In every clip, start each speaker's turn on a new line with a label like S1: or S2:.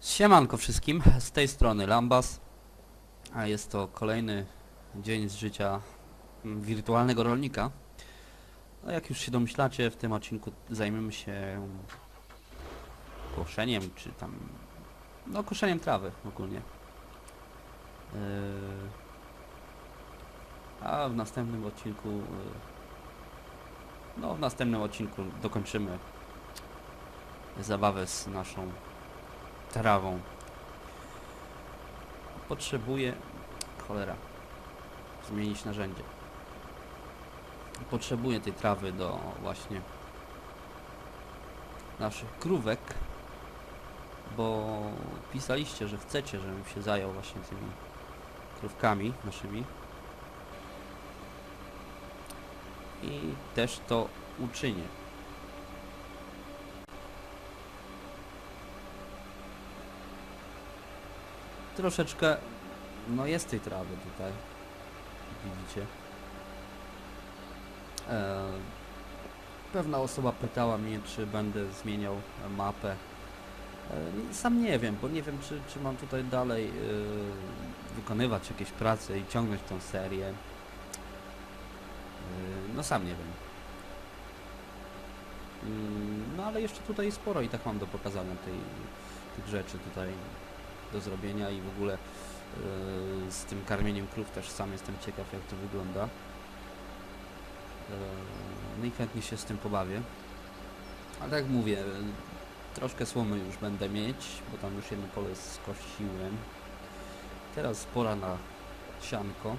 S1: Siemanko wszystkim, z tej strony Lambas, a jest to kolejny dzień z życia mm, wirtualnego rolnika. No jak już się domyślacie, w tym odcinku zajmiemy się koszeniem, czy tam, no koszeniem trawy ogólnie. Yy, a w następnym odcinku, yy, no w następnym odcinku dokończymy zabawę z naszą trawą. Potrzebuję... Cholera. Zmienić narzędzie. Potrzebuję tej trawy do właśnie naszych krówek, bo pisaliście, że chcecie, żebym się zajął właśnie tymi krówkami naszymi. I też to uczynię. Troszeczkę, no jest tej trawy tutaj, widzicie. E, pewna osoba pytała mnie, czy będę zmieniał mapę. E, sam nie wiem, bo nie wiem, czy, czy mam tutaj dalej e, wykonywać jakieś prace i ciągnąć tą serię. No sam nie wiem. Mm, No ale jeszcze tutaj sporo i tak mam do pokazania tej, tych rzeczy tutaj do zrobienia i w ogóle yy, z tym karmieniem krów też sam jestem ciekaw jak to wygląda. Yy, no i chętnie się z tym pobawię. Ale tak mówię, troszkę słomy już będę mieć, bo tam już jedno pole skosiłem. Teraz pora na sianko. Yy,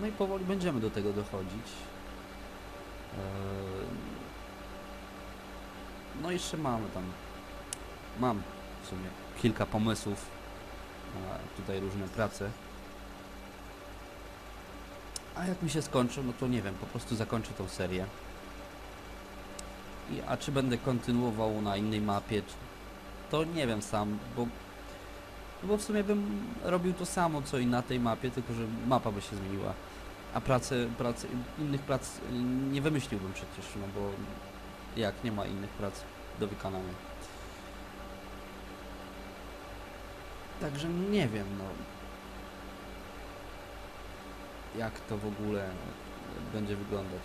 S1: no i powoli będziemy do tego dochodzić. No jeszcze mamy tam mam w sumie kilka pomysłów na tutaj różne prace. A jak mi się skończy, no to nie wiem, po prostu zakończę tą serię. I, a czy będę kontynuował na innej mapie, to nie wiem sam, bo, no bo w sumie bym robił to samo co i na tej mapie, tylko że mapa by się zmieniła. A prace, prace innych prac nie wymyśliłbym przecież, no bo jak nie ma innych prac do wykonania. Także nie wiem, no. Jak to w ogóle będzie wyglądać.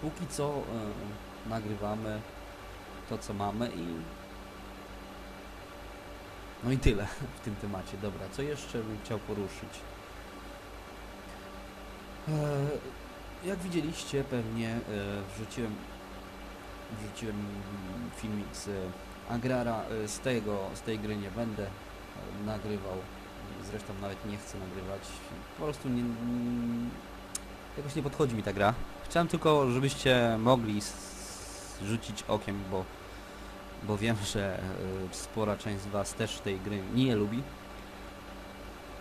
S1: Póki co e, nagrywamy to, co mamy i... No i tyle w tym temacie. Dobra, co jeszcze bym chciał poruszyć? E, jak widzieliście pewnie e, wrzuciłem wrzuciłem filmik z Agrara, y, z tego, z tej gry nie będę y, nagrywał, zresztą nawet nie chcę nagrywać, po prostu nie, mm, jakoś nie podchodzi mi ta gra. Chciałem tylko, żebyście mogli rzucić okiem, bo, bo wiem, że y, spora część z Was też tej gry nie lubi.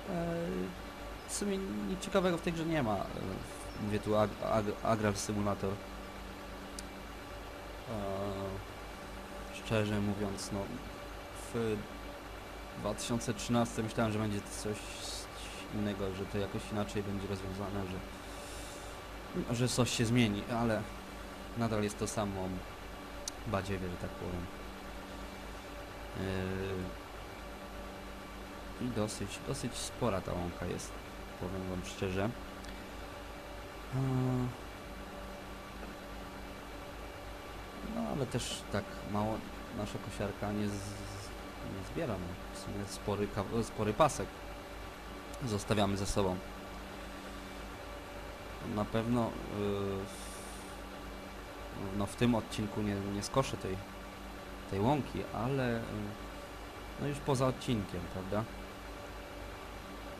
S1: E, W sumie nic ciekawego w tej grze nie ma. Mówię tu ag, ag, Agrar Simulator. Szczerze mówiąc, no w 2013 myślałem, że będzie coś innego, że to jakoś inaczej będzie rozwiązane, że, że coś się zmieni, ale nadal jest to samo badziewie, że tak powiem. Eee, I dosyć, dosyć spora ta łąka jest, powiem wam szczerze. Eee, No ale też tak mało nasza kosiarka nie, z, nie zbiera. No. W sumie spory, spory pasek zostawiamy ze sobą. Na pewno yy, no w tym odcinku nie, nie skoszę tej, tej łąki, ale yy, no już poza odcinkiem, prawda?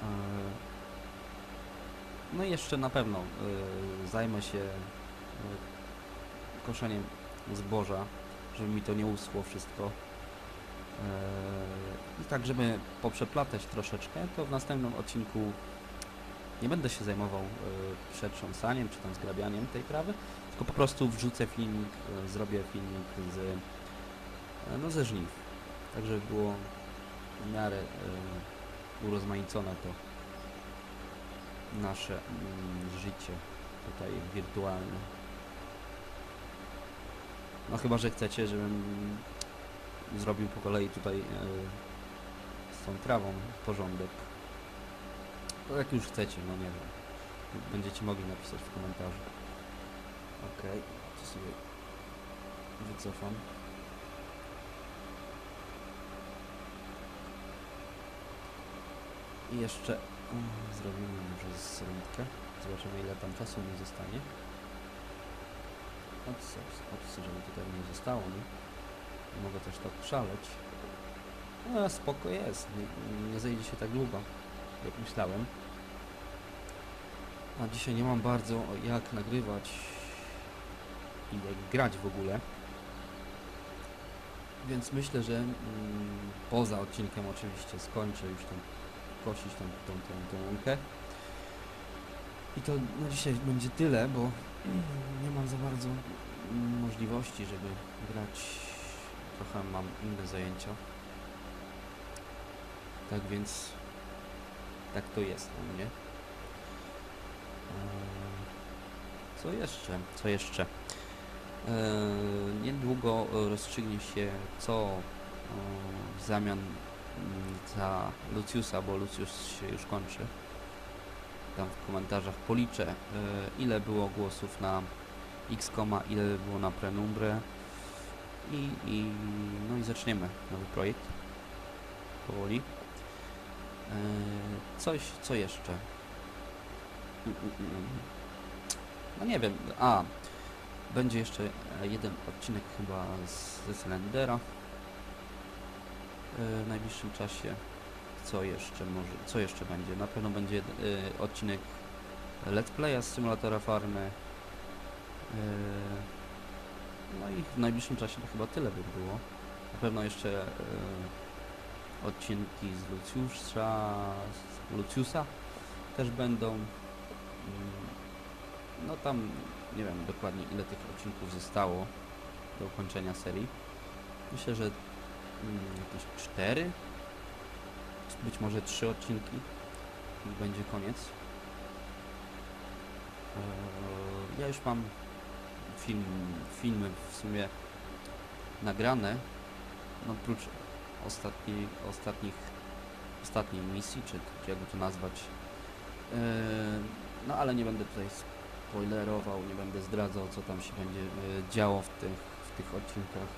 S1: Yy, no i jeszcze na pewno yy, zajmę się yy, koszeniem zboża, żeby mi to nie uschło wszystko. Eee, I tak, żeby poprzeplatać troszeczkę, to w następnym odcinku nie będę się zajmował e, przetrząsaniem czy tam zgrabianiem tej trawy, tylko po prostu wrzucę filmik, e, zrobię filmik z, e, no ze żniw. Tak, żeby było w miarę urozmaicone to nasze mm, życie tutaj wirtualny. No chyba, że chcecie, żebym zrobił po kolei tutaj e, z tą trawą porządek. To jak już chcecie, no nie wiem. Będziecie mogli napisać w komentarzu. Okej, to sobie wycofam. I jeszcze mm, zrobimy może z rundkę. Zobaczymy ile tam czasu mi zostanie. Ops, ops, żeby tutaj nie zostało mi. Mogę też tak szaleć. No spoko jest, nie, nie zejdzie się tak długo, jak myślałem. A dzisiaj nie mam bardzo jak nagrywać i jak grać w ogóle. Więc myślę, że mm, poza odcinkiem oczywiście skończę już tam kosić tą, tą, tą, tą łąkę. I to na dzisiaj będzie tyle, bo nie mam za bardzo możliwości, żeby grać. Trochę mam inne zajęcia. Tak więc tak to jest u mnie. Eee, Co jeszcze? Co jeszcze? Eee, niedługo rozstrzygnie się, co e, w zamian mm, za Luciusa, bo Lucius się już kończy. Tam w komentarzach policzę, e, ile było głosów na X-Koma, ile było na Penumbrę i, i no i zaczniemy nowy projekt powoli. E, Coś, co jeszcze? No nie wiem, a będzie jeszcze jeden odcinek chyba z, ze Slendera e, w najbliższym czasie. Co jeszcze może, co jeszcze będzie? Na pewno będzie e, odcinek Let's Playa z symulatora farmy. E, no i w najbliższym czasie to chyba tyle by było. Na pewno jeszcze e, odcinki z Luciusza, z Luciusa też będą. Mm, No tam nie wiem dokładnie ile tych odcinków zostało do ukończenia serii. Myślę, że mm, jakieś cztery, być może trzy odcinki i będzie koniec. Eee, Ja już mam film, filmy w sumie nagrane, no oprócz ostatniej, ostatnich, ostatniej misji, czy, jakby to nazwać. Eee, No ale nie będę tutaj spoilerował, nie będę zdradzał, co tam się będzie e, działo w tych, w tych odcinkach.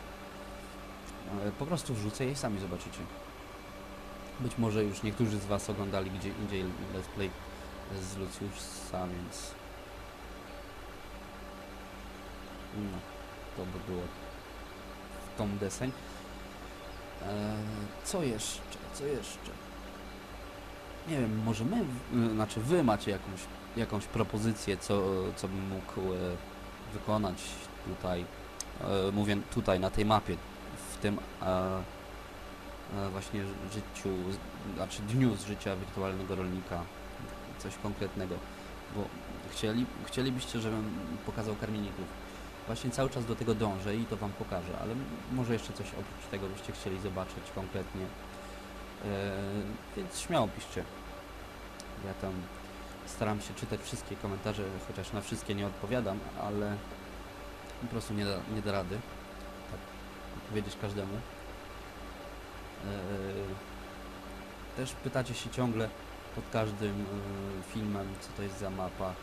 S1: E, Po prostu wrzucę je i sami zobaczycie. Być może już niektórzy z Was oglądali gdzie indziej Let's Play z Luciusa, więc... No, to by było w tą deseń. E, co jeszcze? Co jeszcze? Nie wiem, może my, znaczy wy macie jakąś, jakąś propozycję, co, co bym mógł e, wykonać tutaj, e, mówię tutaj na tej mapie, w tym e, właśnie życiu, znaczy dniu z życia wirtualnego rolnika, coś konkretnego, bo chcieli, chcielibyście, żebym pokazał karmieników. Właśnie cały czas do tego dążę i to wam pokażę, ale może jeszcze coś oprócz tego byście chcieli zobaczyć konkretnie. E, więc śmiało piszcie. Ja tam staram się czytać wszystkie komentarze, chociaż na wszystkie nie odpowiadam, ale po prostu nie da, nie da rady tak odpowiedzieć każdemu. E, też pytacie się ciągle pod każdym e, filmem, co to jest za mapa.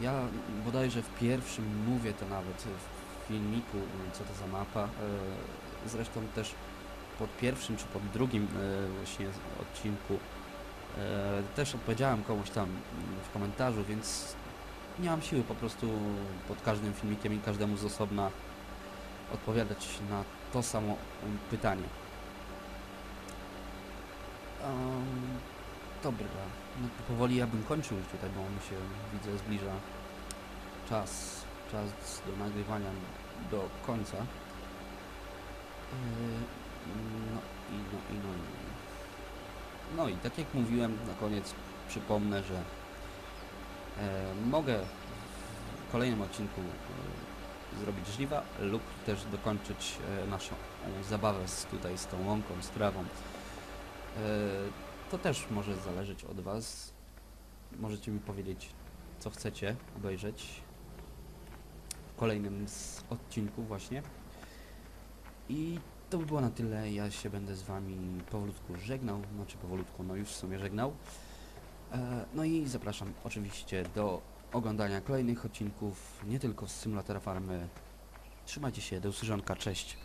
S1: Ja bodajże w pierwszym mówię to nawet w filmiku, co to za mapa. E, Zresztą też pod pierwszym czy pod drugim właśnie odcinku też odpowiedziałem komuś tam w komentarzu, więc nie mam siły po prostu pod każdym filmikiem i każdemu z osobna odpowiadać na to samo pytanie. Dobra, no powoli ja bym kończył już tutaj, bo mi się widzę zbliża czas, czas do nagrywania do końca. Yy, no i no i no i no i tak jak mówiłem na koniec przypomnę, że e, mogę w kolejnym odcinku e, zrobić żniwa lub też dokończyć e, naszą zabawę z, tutaj z tą łąką, z trawą. To też może zależeć od Was. Możecie mi powiedzieć, co chcecie obejrzeć w kolejnym z odcinków właśnie. I to by było na tyle. Ja się będę z wami powolutku żegnał, znaczy powolutku, no już w sumie żegnał. E, no i zapraszam oczywiście do oglądania kolejnych odcinków, nie tylko z Symulatora Farmy. Trzymajcie się, do usłyszonka, cześć.